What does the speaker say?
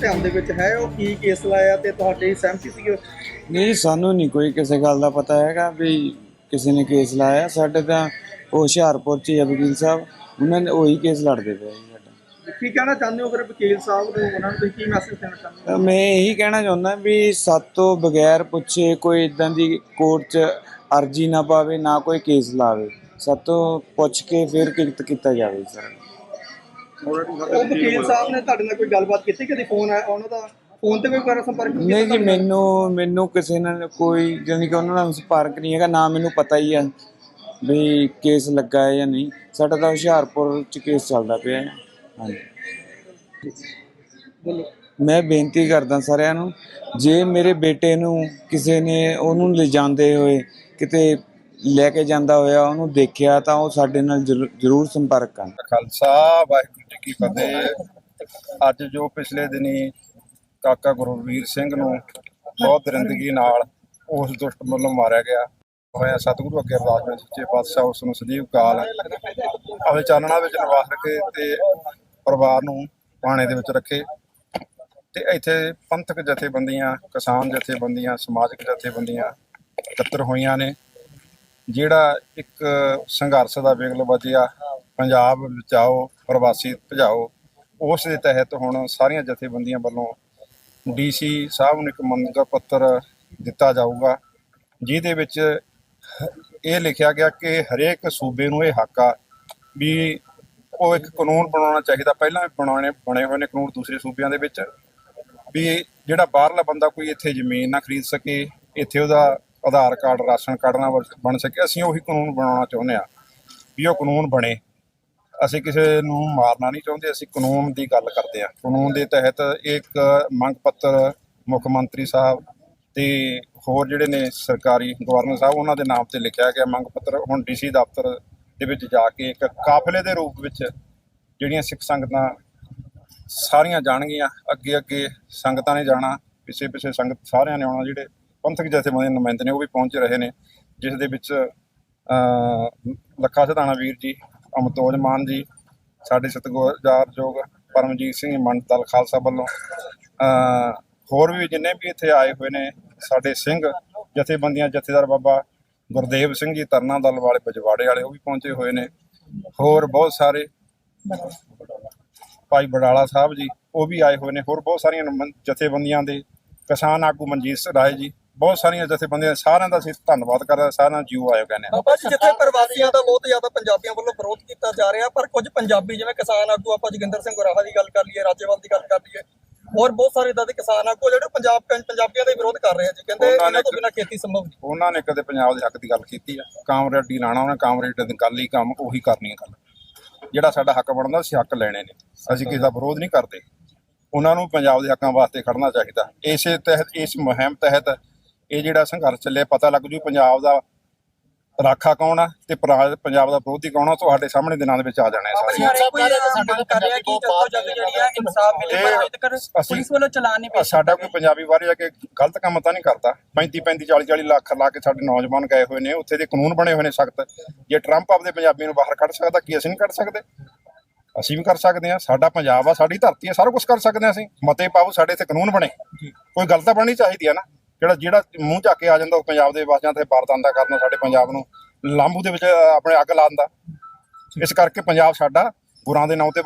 ਧਿਆਨ ਦੇ ਵਿੱਚ ਹੈ ਉਹ ਕੀ ਕੇਸ ਲਾਇਆ ਤੇ ਤੁਹਾਡੀ ਸਹਿਮਤੀ ਸੀ ਨਹੀਂ ਸਾਨੂੰ ਨਹੀਂ ਕੋਈ ਕਿਸੇ ਗੱਲ ਦਾ ਪਤਾ ਹੈਗਾ ਵੀ ਕਿਸੇ ਨੇ ਕੇਸ ਲਾਇਆ। ਸਾਡੇ ਤਾਂ ਉਹ ਹੁਸ਼ਿਆਰਪੁਰ ਚ ਹੀ ਆ ਵਕੀਲ ਸਾਹਿਬ। ਉਹਨਾਂ ਨੇ ਉਹੀ ਕੇਸ ਲੜਦੇ ਪਏ ਜੀ ਸਾਡਾ। ਕੀ ਕਹਿਣਾ ਚਾਹੁੰਦੇ ਹੋ ਫਿਰ ਵਕੀਲ ਸਾਹਿਬ ਨੂੰ? ਉਹਨਾਂ ਨੂੰ ਤੁਸੀਂ ਕੀ ਮੈਸੇਜ ਦੇਣਾ ਚਾਹੁੰਦੇ ਤਾਂ ਮੈਂ ਇਹੀ ਕਹਿਣਾ ਚਾਹੁੰਦਾ ਵੀ ਸਾਤੋਂ ਬਗੈਰ ਪੁੱਛੇ ਕੋਈ ਇਦਾਂ ਦੀ ਕੋਰਟ 'ਚ ਅਰਜੀ ਨਾ ਪਾਵੇ ਨਾ ਕੋਈ ਕੇਸ ਲਾਵੇ। ਸਾਤੋਂ ਪੁੱਛ ਕੇ ਫਿਰ ਕਿਤ ਕੀਤਾ ਜਾਵੇ ਸਰ। ਉਹ ਵਕੀਲ ਸਾਹਿਬ ਨੇ ਤੁਹਾਡੇ ਨਾਲ ਕੋਈ ਗੱਲਬਾਤ ਕੀਤੀ? ਕਦੀ ਫੋਨ ਆਇਆ ਉਹਨਾਂ ਦਾ ਫੋਨ ਤੇ ਕੋਈ ਕਰ ਸੰਪਰਕ ਕੀਤਾ ਨਹੀਂ ਜੀ ਤੁਹਾਡੇ ਨਾਲ? ਮੈਨੂੰ ਮੈਨੂੰ ਕਿਸੇ ਨਾਲ ਕੋਈ ਜਾਣੀ ਕਿ ਉਹਨਾਂ ਨਾਲ ਸੰਪਰਕ ਨਹੀਂ ਹੈਗਾ ਨਾ ਮੈਨੂੰ ਪਤਾ ਹੀ ਆ ਵੀ ਕੇਸ ਲੱਗਾ ਹੈ ਜਾਂ ਨਹੀਂ। ਸਾਡਾ ਤਾਂ ਹੁਸ਼ਿਆਰਪੁਰ ਚ ਕੇਸ ਚੱਲਦਾ ਪਿਆ ਹੈ। ਹਾਂਜੀ। ਬੋਲੋ। ਮੈਂ ਬੇਨਤੀ ਕਰਦਾ ਸਾਰਿਆਂ ਨੂੰ ਜੇ ਮੇਰੇ ਬੇਟੇ ਨੂੰ ਕਿਸੇ ਨੇ ਉਹਨੂੰ ਲਿਜਾਂਦੇ ਹੋਏ ਕਿਤੇ ਲੈ ਕੇ ਜਾਂਦਾ ਹੋਇਆ, ਉਹਨੂੰ ਦੇਖਿਆ ਤਾਂ ਉਹ ਸਾਡੇ ਨਾਲ ਜ਼ਰੂਰ ਸੰਪਰਕ ਕਰਨ ਖਾਲਸਾ, ਵਾਹਿਗੁਰੂ ਜੀ ਕੀ ਫਤਿਹ। ਅੱਜ ਜੋ ਪਿਛਲੇ ਦਿਨੀ ਕਾਕਾ ਗੁਰਵੀਰ ਸਿੰਘ ਨੂੰ ਬਹੁਤ ਦਰਿੰਦਗੀ ਨਾਲ ਉਸ ਦੁਸ਼ਟ ਵੱਲੋਂ ਮਾਰਿਆ ਗਿਆ। ਹੋਇਆ ਸਤਿਗੁਰੂ ਅੱਗੇ ਅਰਦਾਸ ਵਿੱਚ ਸੱਚੇ ਪਾਤਸ਼ਾਹ ਉਸ ਨੂੰ ਸਦੀਵ ਕਾਲ। ਆਪਣੇ ਚਾਨਣਾ ਵਿੱਚ ਨਿਵਾਸ ਰੱਖੇ ਤੇ ਪਰਿਵਾਰ ਨੂੰ ਪਾਣੇ ਦੇ ਵਿੱਚ ਰੱਖੇ। ਤੇ ਇੱਥੇ ਪੰਥਕ ਜਥੇਬੰਦੀਆਂ, ਕਿਸਾਨ ਜਥੇਬੰਦੀਆਂ, ਸਮਾਜਿਕ ਜਥੇਬੰਦੀਆਂ ਇਕੱਤਰ ਹੋਈਆਂ ਨੇ। ਜਿਹੜਾ ਇੱਕ ਸੰਘਰਸ਼ ਦਾ ਵਿਗਲ ਵਜਿਆ ਪੰਜਾਬ ਬਚਾਓ, ਪ੍ਰਵਾਸੀ ਭਜਾਓ, ਉਸ ਦੇ ਤਹਿਤ ਹੁਣ ਸਾਰੀਆਂ ਜਥੇਬੰਦੀਆਂ ਵੱਲੋਂ ਡੀਸੀ ਸਾਹਿਬ ਨੂੰ ਇੱਕ ਮੰਗ ਪੱਤਰ ਦਿੱਤਾ ਜਾਊਗਾ, ਜਿਹਦੇ ਵਿੱਚ ਇਹ ਲਿਖਿਆ ਗਿਆ ਕਿ ਹਰੇਕ ਸੂਬੇ ਨੂੰ ਇਹ ਹੱਕ ਆ ਵੀ ਉਹ ਇੱਕ ਕਾਨੂੰਨ ਬਣਾਉਣਾ ਚਾਹੀਦਾ, ਪਹਿਲਾਂ ਵੀ ਬਣਾਉਣੇ, ਬਣੇ ਹੋਏ ਨੇ ਕਾਨੂੰਨ ਦੂਸਰੇ ਸੂਬਿਆਂ ਦੇ ਵਿੱਚ, ਵੀ ਜਿਹੜਾ ਬਾਹਰਲਾ ਬੰਦਾ ਕੋਈ ਇੱਥੇ ਜ਼ਮੀਨ ਨਾ ਖਰੀਦ ਸਕੇ, ਇੱਥੇ ਉਹਦਾ ਆਧਾਰ ਕਾਰਡ, ਰਾਸ਼ਨ ਕਾਰਡ ਨਾ ਬਣ- ਬਣ ਸਕੇ। ਅਸੀਂ ਉਹੀ ਕਾਨੂੰਨ ਬਣਾਉਣਾ ਚਾਹੁੰਦੇ ਆ ਵੀ ਉਹ ਕਾਨੂੰਨ ਬਣੇ। ਅਸੀਂ ਕਿਸੇ ਨੂੰ ਮਾਰਨਾ ਨਹੀਂ ਚਾਹੁੰਦੇ, ਅਸੀਂ ਕਾਨੂੰਨ ਦੀ ਗੱਲ ਕਰਦੇ ਆ ਕਾਨੂੰਨ ਦੇ ਤਹਿਤ ਇੱਕ ਮੰਗ ਪੱਤਰ ਮੁੱਖ ਮੰਤਰੀ ਸਾਹਿਬ ਤੇ ਹੋਰ ਜਿਹੜੇ ਨੇ ਸਰਕਾਰੀ ਗਵਰਨਰ ਸਾਹਿਬ, ਉਹਨਾਂ ਦੇ ਨਾਮ ਤੇ ਲਿਖਿਆ ਗਿਆ ਮੰਗ ਪੱਤਰ। ਹੁਣ ਡੀਸੀ ਦਫ਼ਤਰ ਦੇ ਵਿੱਚ ਜਾ ਕੇ ਇੱਕ ਕਾਫਲੇ ਦੇ ਰੂਪ ਵਿੱਚ ਜਿਹੜੀਆਂ ਸਿੱਖ ਸੰਗਤਾਂ ਸਾਰੀਆਂ ਜਾਣਗੀਆਂ ਅੱਗੇ ਅੱਗੇ ਸੰਗਤਾਂ ਨੇ ਜਾਣਾ ਪਿੱਛੇ ਪਿੱਛੇ ਸੰਗਤ ਸਾਰਿਆਂ ਨੇ ਆਉਣਾ, ਜਿਹੜੇ ਪੰਥਕ ਜਥੇਬੰਦੀਆਂ ਦੇ ਨੁਮਾਇੰਦੇ ਨੇ, ਉਹ ਵੀ ਪਹੁੰਚ ਰਹੇ ਨੇ, ਜਿਸ ਦੇ ਵਿੱਚ ਲੱਖਾ ਸਧਾਣਾ ਵੀਰ ਜੀ ਅਮਤੋਜ ਮਾਨ ਜੀ, ਸਾਡੇ ਸਤਿਗੁਰਜਾਰਯੋਗ ਪਰਮਜੀਤ ਸਿੰਘ ਮੰਡ ਦਲ ਖਾਲਸਾ ਵੱਲੋਂ ਹੋਰ ਵੀ ਜਿੰਨੇ ਵੀ ਇੱਥੇ ਆਏ ਹੋਏ ਨੇ, ਸਾਡੇ ਸਿੰਘ ਜਥੇਬੰਦੀਆਂ, ਜਥੇਦਾਰ ਬਾਬਾ ਗੁਰਦੇਵ ਸਿੰਘ ਜੀ ਤਰਨਾ ਦਲ ਵਾਲੇ, ਬਜਵਾੜੇ ਵਾਲੇ, ਉਹ ਵੀ ਪਹੁੰਚੇ ਹੋਏ ਨੇ। ਹੋਰ ਬਹੁਤ ਸਾਰੇ ਭਾਈ ਬਡਾਲਾ ਸਾਹਿਬ ਜੀ, ਉਹ ਵੀ ਆਏ ਹੋਏ ਨੇ, ਹੋਰ ਬਹੁਤ ਸਾਰੀਆਂ ਜਥੇਬੰਦੀਆਂ ਦੇ ਕਿਸਾਨ ਆਗੂ ਮਨਜੀਤ ਰਾਏ ਜੀ ਬਹੁਤ ਸਾਰੀਆਂ ਜਥੇਬੰਦੀਆਂ ਸਾਰਿਆਂ ਦਾ ਅਸੀਂ ਧੰਨਵਾਦ ਕਰਦੇ ਸਾਰਿਆਂ ਜੀਓ ਆਇਓ ਕਹਿੰਦੇ ਹਾਂ। ਬਾਬਾ ਜੀ ਜਿੱਥੇ ਪ੍ਰਵਾਸੀਆਂ ਦਾ ਬਹੁਤ ਜ਼ਿਆਦਾ ਪੰਜਾਬੀਆਂ ਵੱਲੋਂ ਵਿਰੋਧ ਕੀਤਾ ਜਾ ਰਿਹਾ ਪਰ ਕੁਝ ਪੰਜਾਬੀ ਜਿਵੇਂ ਕਿਸਾਨ ਆਗੂ ਆਪਾਂ ਜੋਗਿੰਦਰ ਸਿੰਘ ਗੁਰਾਹਾ ਦੀ ਗੱਲ ਕਰ ਲਈਏ ਰਾਜੇਵਾਲ ਦੀ ਗੱਲ ਕਰ ਲਈਏ ਹੋਰ ਬਹੁਤ ਸਾਰੇ ਇਦਾਂ ਦੇ ਕਿਸਾਨ ਆਗੂ ਆ ਜਿਹੜੇ ਪੰਜਾਬ ਪੰਜਾਬੀਆਂ ਦਾ ਵਿਰੋਧ ਕਰ ਰਹੇ ਆ ਜੀ ਕਹਿੰਦੇ ਇਹਨਾਂ ਤੋਂ ਬਿਨਾਂ ਖੇਤੀ ਸੰਭਵ ਨਹੀਂ। ਉਹਨਾਂ ਨੇ ਕਦੇ ਪੰਜਾਬ ਦੇ ਹੱਕ ਦੀ ਗੱਲ ਕੀਤੀ ਆ ਕਾਮਰੇਡੀ ਲਾਣਾ ਉਹਨੇ ਕਾਮਰੇਡ ਦੀ ਗੱਲ ਹੀ ਕੰਮ ਉਹੀ ਕਰਨੀ ਹੈ ਗੱਲ। ਜਿਹੜਾ ਸਾਡਾ ਹੱਕ ਬਣਦਾ ਅਸੀਂ ਹੱਕ ਲੈਣੇ ਨੇ ਅਸੀਂ ਕਿਸੇ ਦਾ ਵਿਰੋਧ ਨਹੀਂ ਕਰਦੇ। ਉਹਨਾਂ ਨੂੰ ਪੰਜਾਬ ਦੇ ਹੱਕਾਂ ਵਾਸਤੇ ਖੜਨਾ ਚਾਹੀਦਾ। ਇਸੇ ਤਹਿਤ ਇਸ ਮੁਹਿੰਮ ਤਹਿਤ ਇਹ ਜਿਹੜਾ ਸੰਘਰਸ਼ ਚੱਲਿਆ ਪਤਾ ਲੱਗ ਜੂ ਪੰਜਾਬ ਦਾ ਰਾਖਾ ਕੌਣ ਆ ਤੇ ਪੰਜਾਬ ਦਾ ਵਿਰੋਧੀ ਕੌਣ ਆ ਤੁਹਾਡੇ ਸਾਹਮਣੇ ਦਿਨਾਂ ਦੇ ਵਿੱਚ ਆ ਜਾਣਾ ਹੈ ਸਾਡਾ ਕੋਈ ਪੰਜਾਬੀ ਬਾਰੇ ਜਾ ਕੇ ਗਲਤ ਕੰਮ ਤਾਂ ਨਹੀਂ ਕਰਦਾ। 35 35 40 40 ਲੱਖ ਲਾ ਕੇ ਸਾਡੇ ਨੌਜਵਾਨ ਗਏ ਹੋਏ ਨੇ ਉੱਥੇ ਦੇ ਕਾਨੂੰਨ ਬਣੇ ਹੋਏ ਨੇ ਸਖਤ। ਜੇ ਟਰੰਪ ਆਪਦੇ ਪੰਜਾਬੀ ਨੂੰ ਬਾਹਰ ਕੱਢ ਸਕਦਾ ਕੀ ਅਸੀਂ ਨਹੀਂ ਕੱਢ ਸਕਦੇ? ਅਸੀਂ ਵੀ ਕਰ ਸਕਦੇ ਹਾਂ ਸਾਡਾ ਪੰਜਾਬ ਆ ਸਾਡੀ ਧਰਤੀ ਆ ਸਾਰਾ ਕੁਝ ਕਰ ਸਕਦੇ ਹਾਂ ਅਸੀਂ। ਮਤੇ ਪਾਓ ਸਾਡੇ ਇੱਥੇ ਕਾਨੂੰਨ ਬਣੇ। ਕੋਈ ਗੱਲ ਤਾਂ ਬਣਨੀ ਚਾਹੀਦੀ ਆ ਨਾ। ਜਿਹੜਾ ਜਿਹੜਾ ਮੂੰਹ ਚੱਕ ਕੇ ਆ ਜਾਂਦਾ ਉਹ ਪੰਜਾਬ ਦੇ ਵਾਸਿਆਂ ਤੇ ਵਾਰਦਾਨਾ ਕਰਨਾ ਸਾਡੇ ਪੰਜਾਬ ਨੂੰ ਲਾਂਬੂ ਦੇ ਵਿੱਚ ਆਪਣੇ ਅੱਗ ਲਾ ਦਿੰਦਾ। ਇਸ ਕਰਕੇ ਪੰਜਾਬ ਸਾਡਾ ਗੁਰਾਂ ਦੇ ਨਾਂ ਤੇ